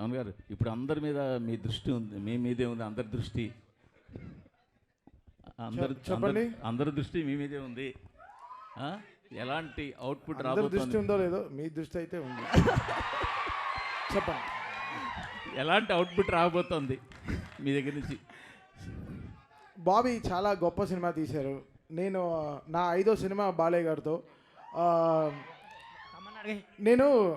అవును గారు ఇప్పుడు అందరి మీద మీ దృష్టి ఉంది మీ మీదే ఉంది అందరి దృష్టి. అందరి చెప్- చెప్పండి. అందరి- దృష్టి మీ మీదే ఉంది. ఆ? ఎలాంటి అవుట్పుట్ దృష్టి ఉందో లేదో మీ దృష్టి అయితే ఉంది. చెప్పండి. ఎలాంటి అవుట్పుట్ రాబోతోంది మీ దగ్గర నుంచి? బాబీ చాలా గొప్ప సినిమా తీశారు. నేను నా ఐదో సినిమా బాలయ్య గారితో. ఆ, నేను?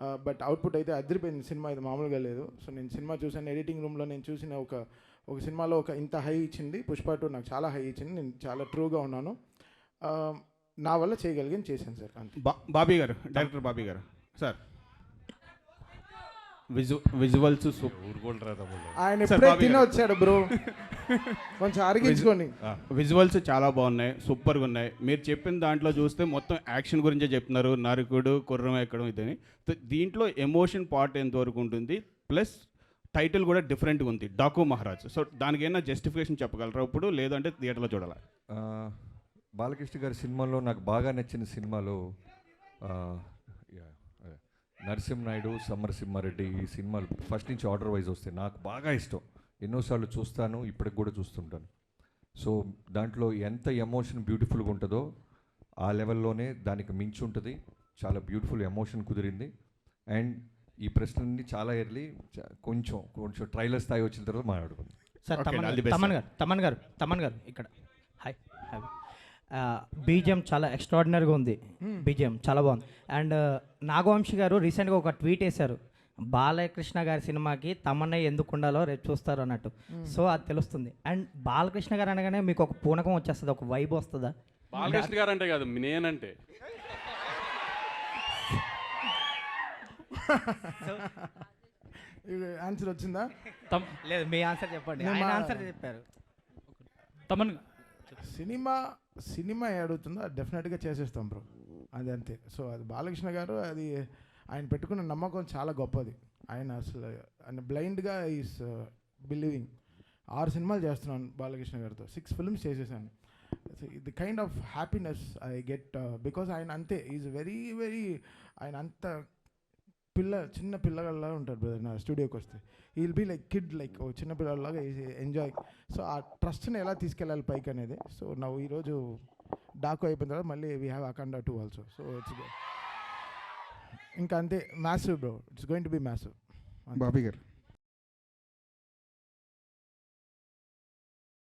But output అయితే అదిరిపోయింది. సినిమా ఇది మామూలుగా లేదు. సో నేను సినిమా చూసాను ఎడిటింగ్ రూమ్లో నేను చూసిన ఒక ఒక సినిమాలో ఒక ఇంత హై ఇచ్చింది. పుష్ప టూ నాకు చాలా హై ఇచ్చింది. నేను చాలా ట్రూగా ఉన్నాను. నా వల్ల చేయగలిగింది చేశాను సార్ అంతే. బా- బాబీ గారు డైరెక్టర్ బాబీ గారు. సార్. విజువల్స్ ఆయన తిని గారు. వచ్చాడు బ్రో. కొంచెం అరిగించుకోండి విజువల్స్ చాలా బాగున్నాయి సూపర్గా ఉన్నాయి. మీరు చెప్పిన దాంట్లో చూస్తే మొత్తం యాక్షన్ గురించే చెప్తున్నారు. నరకుడు కుర్రం ఎక్కడం ఇదని. దీంట్లో ఎమోషన్ పార్ట్ ఎంతవరకు ఉంటుంది? ప్లస్ టైటిల్ కూడా డిఫరెంట్గా ఉంది డాకు మహారాజ్. సో దానికి ఏమైనా జస్టిఫికేషన్ చెప్పగలరా ఇప్పుడు? లేదంటే థియేటర్లో చూడాలా? బాలకృష్ణ గారి సినిమాలో నాకు బాగా నచ్చిన సినిమాలో. నరసింహనాయుడు సమరసింహారెడ్డి ఈ సినిమాలు ఫస్ట్ నుంచి ఆర్డర్ వైజ్ వస్తాయి. నాకు బాగా ఇష్టం. ఎన్నోసార్లు చూస్తాను ఇప్పటికి కూడా చూస్తుంటాను. సో దాంట్లో ఎంత ఎమోషన్ బ్యూటిఫుల్గా ఉంటుందో ఆ లెవెల్లోనే దానికి మించి ఉంటుంది. చాలా బ్యూటిఫుల్ ఎమోషన్ కుదిరింది. అండ్ ఈ ప్రశ్నని చాలా ఎర్లీ కొంచెం కొంచెం ట్రైలర్ స్థాయి వచ్చిన తర్వాత మాట్లాడుకుందాం. సార్ తమన్ గారు తమన్. గారు తమన్ గారు తమన్ గారు ఇక్కడ. హాయ్ బీజిఎం చాలా ఎక్స్ట్రాడినరీగా ఉంది. బీజిఎం చాలా బాగుంది. అండ్ నాగవంశి గారు రీసెంట్గా ఒక ట్వీట్ వేశారు. బాలకృష్ణ గారి సినిమాకి తమన్నే ఎందుకు ఉండాలో రేపు చూస్తారు అన్నట్టు. సో అది తెలుస్తుంది. అండ్ బాలకృష్ణ గారు అనగానే మీకు ఒక పూనకం వచ్చేస్తుంది ఒక వైబ్ వస్తుందా? బాలకృష్ణ గారు అంటే కాదు నేనంటే. ఆన్సర్ వచ్చిందా? తమ్ లేదు మీ ఆన్సర్ చెప్పండి. ఆయన ఆన్సర్ చెప్పారు. తమన్ సినిమా సినిమా ఏడుతుందో అడుగుతుందో అది డెఫినెట్గా చేసేస్తాం బ్రో అది అంతే. సో అది బాలకృష్ణ గారు అది ఆయన పెట్టుకున్న నమ్మకం చాలా గొప్పది. ఆయన అసలు ఆయన బ్లైండ్గా ఈస్ బిలీవింగ్ ఆరు సినిమాలు చేస్తున్నాను బాలకృష్ణ గారితో. సిక్స్ ఫిల్మ్స్ చేసేసాను. The kind of happiness I get because ఆయన అంతే. ఈజ్ వెరీ వెరీ ఆయన అంత పిల్ల చిన్న పిల్లగాళ్ళలా ఉంటారు బ్రదర్ నా స్టూడియోకి వస్తే. Will be like kid like ఓ చిన్న పిల్లలాగా ఎంజాయ్ సో ఆ ట్రస్ట్ని ఎలా తీసుకెళ్ళాలి పైకి అనేది. సో నా ఈరోజు డాకు అయిపోయిన తర్వాత మళ్ళీ we have Akhanda two also so it's ఇంకా అంతే massive bro it's going to be massive Bobby గారు.